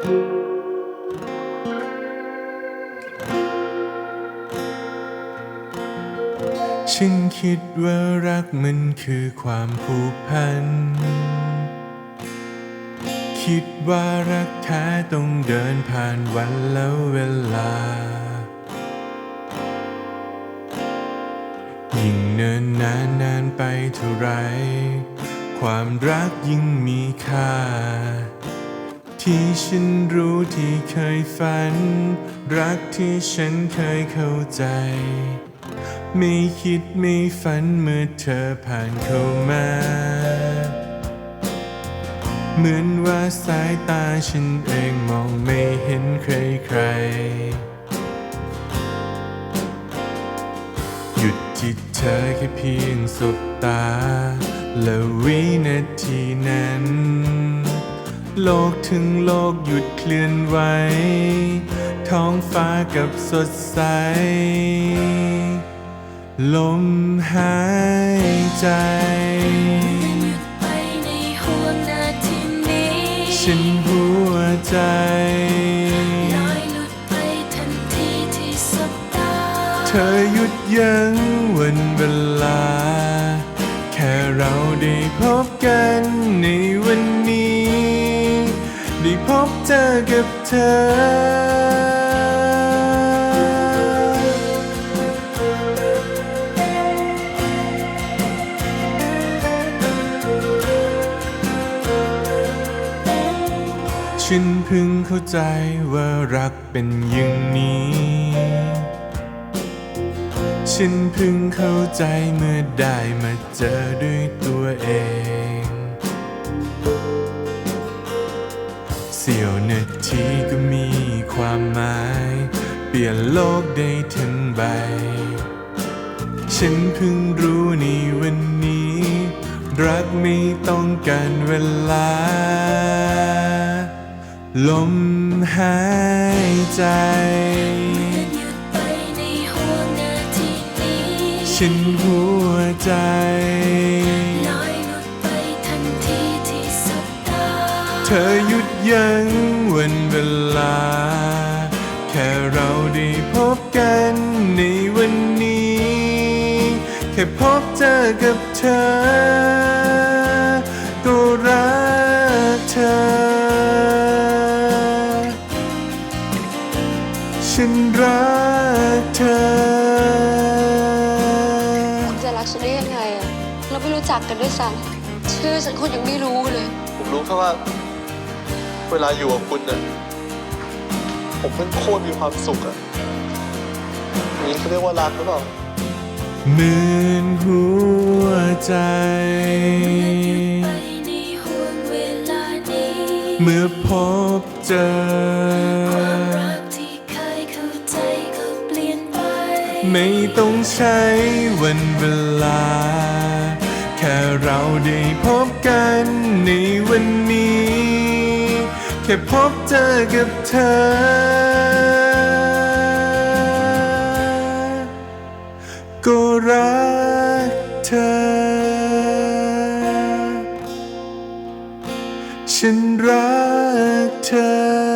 ฉันคิดว่ารักมันคือความผูกพัน คิดว่ารักแท้ต้องเดินผ่านวันและเวลา ยิ่งเนินนานนานไปเท่าไร ความรักยิ่งมีค่า ที่ฉันรู้ที่เคยฝัน รักที่ฉันเคยเข้าใจ ไม่คิดไม่ฝันเมื่อเธอผ่านเข้ามา เหมือนว่าสายตาฉันเองมองไม่เห็นใครใคร หยุดที่เธอแค่เพียงสบตา และวินาทีนั้น โลกถึงโลกหยุดเคลื่อนไหว ท้องฟ้ากับสดใส ลมหายใจหยุดไปในห่วงนาทีนี้ฉันหัวใจลอยหลุดไปทันทีที่สบตาเธอหยุดยั้งวันเวลา แค่เราได้พบกันในวันนี้ ได้พบเจอกับเธอ ฉันเพิ่งเข้าใจว่ารักเป็นอย่างนี้ ฉันเพิ่งเข้าใจเมื่อได้มาเจอด้วยตัวเอง เสี้ยวนาทีก็มีความหมาย เปลี่ยนโลกได้ทั้งใบ ฉันเพิ่งรู้ในวันนี้ รักไม่ต้องการเวลา ลมหายใจหยุดไปในห่วงนาทีนี้ฉันหัวใจ ธอหยุดยั้งวันเวลา แค่เราได้พบกันในวันนี้ แค่พบเจอกับเธอ ก็รักเธอ ฉันรักเธอคุณจะรักฉันได้ยังไงอะเราไม่รู้จักกันด้วยซ้ำชื่อฉันคุณยังไม่รู้เลย ผมรู้แค่ว่า เวลาอยู่กับคุณน่ะผมเป็นโคตรมีความสุขอะนี่เขาเรียกว่ารักหรือเปล่าเหมือนหัวใจไปในห่วงเวลานี้เมื่อพบเจอความรักที่เคยเข้าใจก็เปลี่ยนไปไม่ต้องใช้วันเวลา แค่เราได้พบกันในวันนี้แค่พบเจอกับเธอ ก็รักเธอ ฉันรักเธอ